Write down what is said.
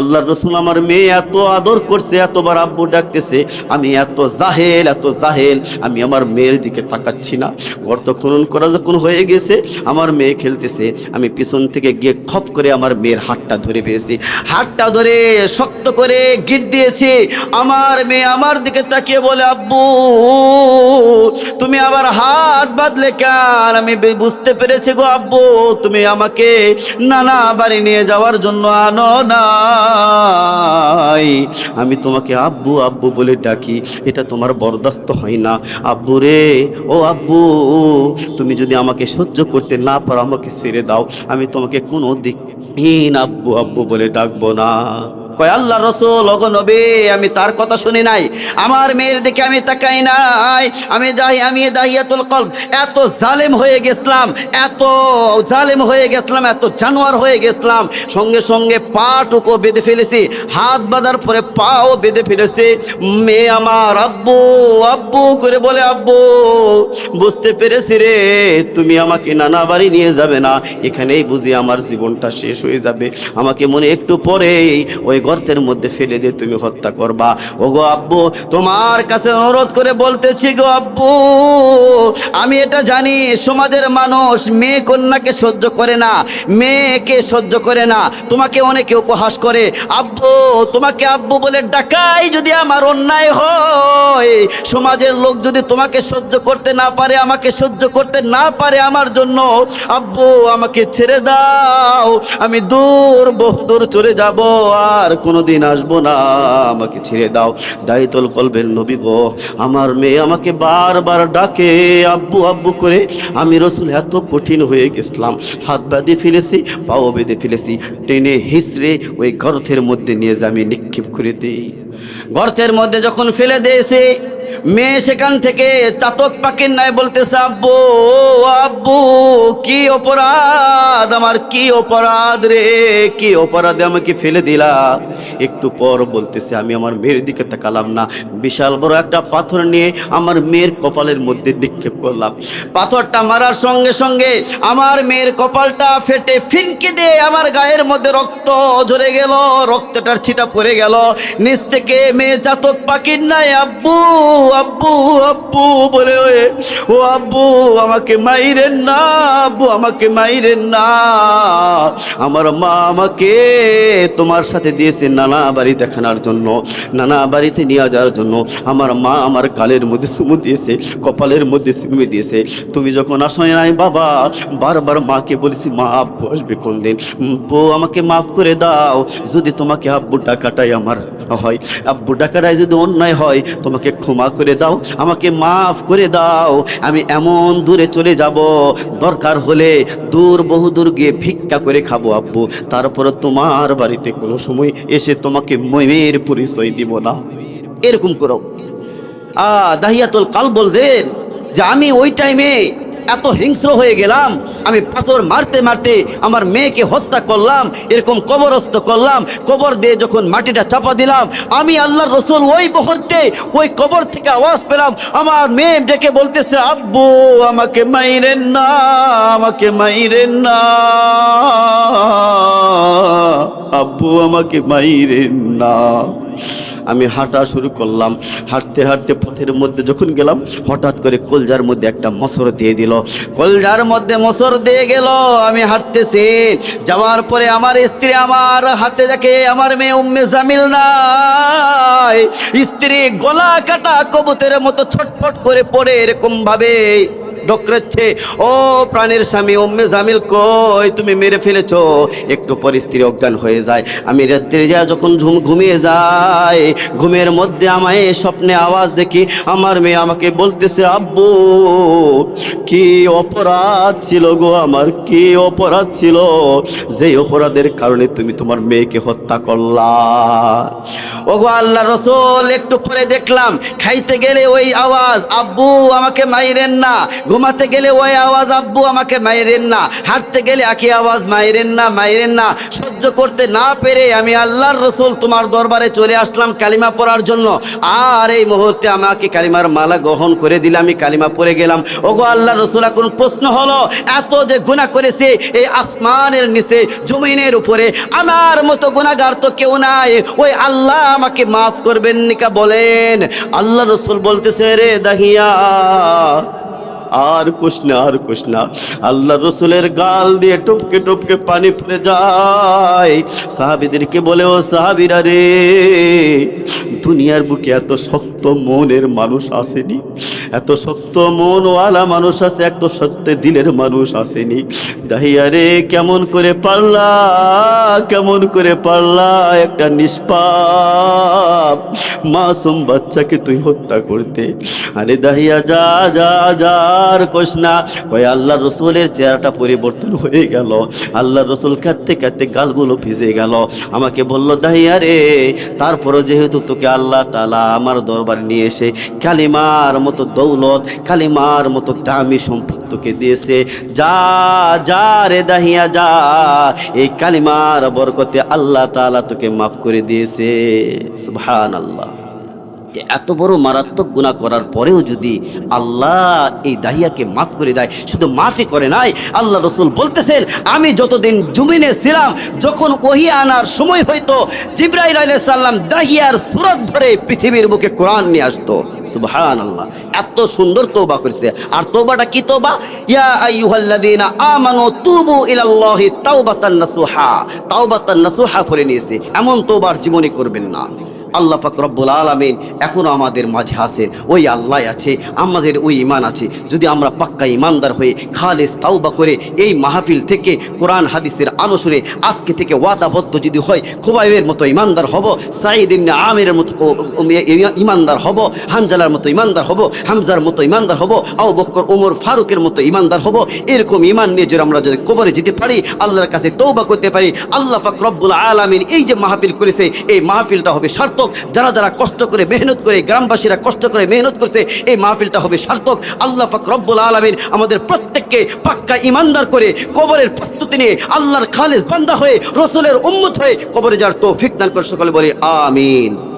আল্লাহ রসুল আমার মেয়ে এত আদর করছে, এতবার আব্বু ডাকতেছে, আমি এত জাহেল এত জাহেল, আমি আমার মেয়ের দিকে তাকাচ্ছি না। গর্ত খনন করা যখন হয়ে গেছে, আমার মেয়ে খেলতেছে, আমি পিছন থেকে গিয়ে খপ করে আমার মেয়ের হাতটা ধরে পেয়েছি। হাতটা ধরে শক্ত করে গিট দিয়েছি। আমার মেয়ে আমার দিকে তাকিয়ে বলে, আব্বু, তুমি আবার হাত বাঁধলে কেন আমি বুঝতে পেরেছি গো আব্বু, তুমি আমাকে নানা বাড়ি নিয়ে যাওয়ার জন্য আনো নাই আমি তোমাকে আব্বু আব্বু বলে ডাকি, এটা তোমার বরদাস্ত হয় না। আব্বু রে, ও আব্বু, তুমি যদি আমাকে সহ্য করতে না পারো, আমাকে ছেড়ে দাও। আমি তোমাকে কোনো দিক আব্বু আব্বু বলে ডাকবো না। কয়, আল্লাহ রসুল, ওগো নবী, আমি তার কথা শুনি নাই। আমার মেয়ের দিকে আমি তাকাই নাই। আমি যাই আমি দাহিয়াতুল কল এত জালেম হয়ে গেছিলাম, এত জালেম হয়ে গেছিলাম, এত জানোয়ার হয়ে গেছিলাম। সঙ্গে সঙ্গে পাটুকো বেঁধে ফেলেছি, হাত বাঁধার পরে পাও বেঁধে ফেলেছি। মেয়ে আমার, আব্বু আব্বু, করে বলে, আব্বু, বুঝতে পেরেছি রে, তুমি আমাকে নানা বাড়ি নিয়ে যাবে না। এখানেই বুঝি আমার জীবনটা শেষ হয়ে যাবে। আমাকে মনে একটু পরেই ওই গর্তের মধ্যে ফেলে দিয়ে তুমি হত্যা করবা। ও গো আব্বু, তোমার কাছে অনুরোধ করে বলতেছি গো আব্বু, আমি এটা জানি, সমাজের মানুষ মেয়ে কন্যাকে সহ্য করে না, মেয়েকে সহ্য করে না, তোমাকে অনেকে উপহাস করে। আব্বু, তোমাকে আব্বু বলে ডাকাই যদি আমার অন্যায় হয়, সমাজের লোক যদি তোমাকে সহ্য করতে না পারে, আমাকে সহ্য করতে না পারে আমার জন্য, আব্বু, আমাকে ছেড়ে দাও, আমি দূর, বহুদূর চলে যাব, আর কোনোদিন আসব না। আমাকে ছেড়ে দাও। দায়িতল কলবের নবী গো, আমার মেয়ে আমাকে বারবার ডাকে, আব্বু আব্বু করে। আমি রসুল এত কঠিন হয়ে গেছিলাম। হাত বাঁধে ফেলেছি, পাও বেঁধে ফেলেছি। টেনে হিসড়ে ওই গর্থের মধ্যে নিয়ে যে আমি নিক্ষেপ করে দিই। গর্তের মধ্যে যখন ফেলে দিয়েছি মেয়ে সেখান থেকে চাতক পাখির নাই বলতেছে, আব্বু আব্বু, কি অপরাধ? আমার কি অপরাধ রে? কি অপরাধে আমাকে ফেলে দিলা? একটু পর বলতেছে, আমি আমার মেয়ের দিকে তাকালাম না। বিশাল বড় একটা পাথর নিয়ে আমার মেয়ের কপালের মধ্যে নিক্ষেপ করলাম। পাথরটা মারার সঙ্গে সঙ্গে আমার মেয়ের কপালটা ফেটে ফিনকে দিয়ে আমার গায়ের মধ্যে রক্ত ঝরে গেল, রক্তটার ছিটা পড়ে গেল। নিচ থেকে মেয়ে চাতক পাখির নাই আব্বু আব্বু আব্বু বলে ওয়ে, ও আব্বু, আমাকে মাইরেন না, আব্বু, আমাকে মাইরেন না। আমার মা আমাকে তোমার সাথে দিয়েছে নানা বাড়ি দেখানোর জন্য, নানা বাড়িতে নিয়ে যাওয়ার জন্য। আমার মা আমার কালের মধ্যে চুমু দিয়েছে, কপালের মধ্যে চুমু দিয়েছে। তুমি যখন আসো নাই, বাবা, বারবার মাকে বলেছি, মা, আব্বু আসবে কোন দিন? বউ আমাকে মাফ করে দাও। যদি তোমাকে আব্বু ডাকাটাই আমার হয় আব্বু ডাকাটাই যদি অন্যায় হয়, তোমাকে ক্ষমা দাও, আমাকে মাফ করে দাও, আমি এমন দূরে চলে যাব, দরকার হলে দূর বহু দূর গিয়ে ভিক্ষা করে খাব আব্বু। তারপর তোমার বাড়িতে কোনো সময় এসে তোমাকে মেয়ের পরিচয় দিব না। এরকম করো। আ, দাহিয়াতুল কাল বলতেন যে আমি ওই টাইমে এত হিংস্র হয়ে গেলাম, আমি পাথর মারতে মারতে আমার মেয়েকে হত্যা করলাম, এরকম কবরস্থ করলাম, কবর দিয়ে যখন মাটিটা চাপা দিলাম, আমি আল্লাহর রসুল ওই মুহূর্তে ওই কবর থেকে আওয়াজ পেলাম, আমার মেয়ে ডেকে বলতেছে, আব্বু, আমাকে মাইরেন না, আমাকে মাইরেন না। আব্বু আমাকে মাইরেন না। আমি হাঁটা শুরু করলাম। হাঁটতে হাঁটতে পথের মধ্যে যখন গেলাম, হঠাৎ করে কলজার মধ্যে একটা মসর দিয়ে দিল। কলজার মধ্যে মসর দিয়ে গেল। আমি হাঁটতেছি। যাওয়ার পরে আমার স্ত্রী আমার হাতে দেখে আমার মেয়ে উম্মে জামিল নাই। স্ত্রী গলা কাটা কবুতের মতো ছটফট করে পড়ে এরকম ভাবে ডকরেছে ও প্রাণের স্বামী ওম্মে জামিল কই? তুমি মেরে ফেলেছো। একটু পর স্ত্রী অজ্ঞান হয়ে যায়। আমি রাত্রে যা যখন ঘুম ঘুমিয়ে যাই ঘুমের মধ্যে আমায় স্বপ্নে আওয়াজ দেখি। আমার মেয়ে আমাকে বলতেছে, আব্বু, কি অপরাধ ছিল গো আমার? কি অপরাধ ছিল? যেই অপরাধের কারণে তুমি তোমার মেয়েকে হত্যা করলা। ওগো আল্লাহ রসুল, একটু পরে দেখলাম, খাইতে গেলে ওই আওয়াজ, আব্বু, আমাকে মাইরেন না। ঘুমাতে গেলে ওই আওয়াজ, আব্বু, আমাকে মাইরেন না। হাঁটতে গেলে একই আওয়াজ, মাইরেন না মাইরেন না। সহ্য করতে না পেরে আমি আল্লাহর রসুল তোমার দরবারে চলে আসলাম কালিমা পড়ার জন্য। আর এই মুহূর্তে আমাকে কালিমার মালা গ্রহণ করে দিলে আমি কালিমা পড়ে গেলাম। ওগো আল্লাহ রসুল, এখন প্রশ্ন হলো, এত যে গুণা করেছে এই আসমানের নিচে, জমিনের উপরে, আমার মতো গুণাগার তো কেউ নাই। ওই আল্লাহ আমাকে মাফ করবেন নিকা বলেন। আল্লাহ রসুল বলতেছে, রে দাহিয়া আর কুছ না, আর কুছ না। আল্লাহ রসুলের গাল দিয়ে টুপকে টুপকে পানি পড়ে যায়। সাহাবিদেরকে বলে, ও সাহাবিরা রে, দুনিয়ার বুকে এত শক্ত মনের মানুষ আসেনি। এত শক্ত মনওয়ালা মানুষ আছে, এত সত্য দিলের মানুষ আসেনি। দাহিয়া রে, কেমন করে পারলা? কেমন করে পারলা? একটা নিষ্পাপ মাসুম বাচ্চাকে তুই হত্যা করতে। আরে দাহিয়া, যা যা যা কোষ না। কয়, আল্লাহ রসুলের চেহারাটা পরিবর্তন হয়ে গেল। আল্লাহ রসুল কাঁদতে কাঁদতে গালগুলো ভিজে গেল। আমাকে বলল, দাহিয়া রে, তারপরও যেহেতু তোকে আল্লাহ তালা আমার দরবার নিয়ে এসে কালিমার মতো দৌলত, কালিমার মতো দামি সম্পদ তোকে দিয়েছে, যা যা রে দাহিয়া, যা, এই কালিমার বরকতে আল্লাহ তালা তোকে মাফ করে দিয়েছে। সুবহান আল্লাহ এত বড় মারাত্মক গুণা করার পরেও যদি আল্লাহ এই দাহিয়াকে মাফ করে দেয়, শুধু মাফই করে নাই, আল্লাহ রসুল বলতেছেন, আমি যতদিন জুমিনে ছিলাম, যখন ওহি আনার সময় হইতো, জিব্রাইল সাল্লাম দাহিয়ার সুরত ধরে পৃথিবীর বুকে কোরআন নিয়ে আসতো। সুবহান আল্লাহ এত সুন্দর তৌবা করেছে। আর তৌবাটা কি তৌবা ইয়া আইয়ুহাল্লাযীনা আমানু তুবু ইলাল্লাহি তাওবাতান নাসুহা। তাওবাতান নাসুহা পড়ে নিয়েছে। এমন তৌবার জীবনে করবেন না। আল্লাহ পাক রব্বুল আলমিন এখনও আমাদের মাঝে আছেন। ওই আল্লাহ আছে, আমাদের ওই ইমান আছে। যদি আমরা পাক্কা ইমানদার হয়ে খালেস তাওবা করে এই মাহফিল থেকে কোরআন হাদিসের আলোচনে আজকে থেকে ওয়াদাবদ্ধ যদি হয়, খুবাইবের মতো ইমানদার হব সাইদ ইবনে আমিরের মতো ইমানদার হব হামজালার মতো ইমানদার হব, হামজার মতো ইমানদার হব আউ বক্কর ওমর ফারুকের মতো ইমানদার হব, এরকম ইমান নিয়ে যদি আমরা যদি কবরে যেতে পারি, আল্লাহর কাছে তৌবা করতে পারি, আল্লাহ পাক রব্বুল আলামিন এই যে মাহফিল করেছে, এই মাহফিলটা হবে সার্থক। যারা যারা কষ্ট করে, মেহনত করে, গ্রামবাসীরা কষ্ট করে, মেহনত করছে, এই মাহফিলটা হবে সার্থক। আল্লাহ ফাক রব্বুল আলমিন আমাদের প্রত্যেককে পাক্কা ইমানদার করে কবরের প্রস্তুতি নিয়ে আল্লাহর খালেজ বান্দা হয়ে, রসুলের উম্মত হয়ে কবরে যার তৌফিক দান করে সকলে বলে, আমিন।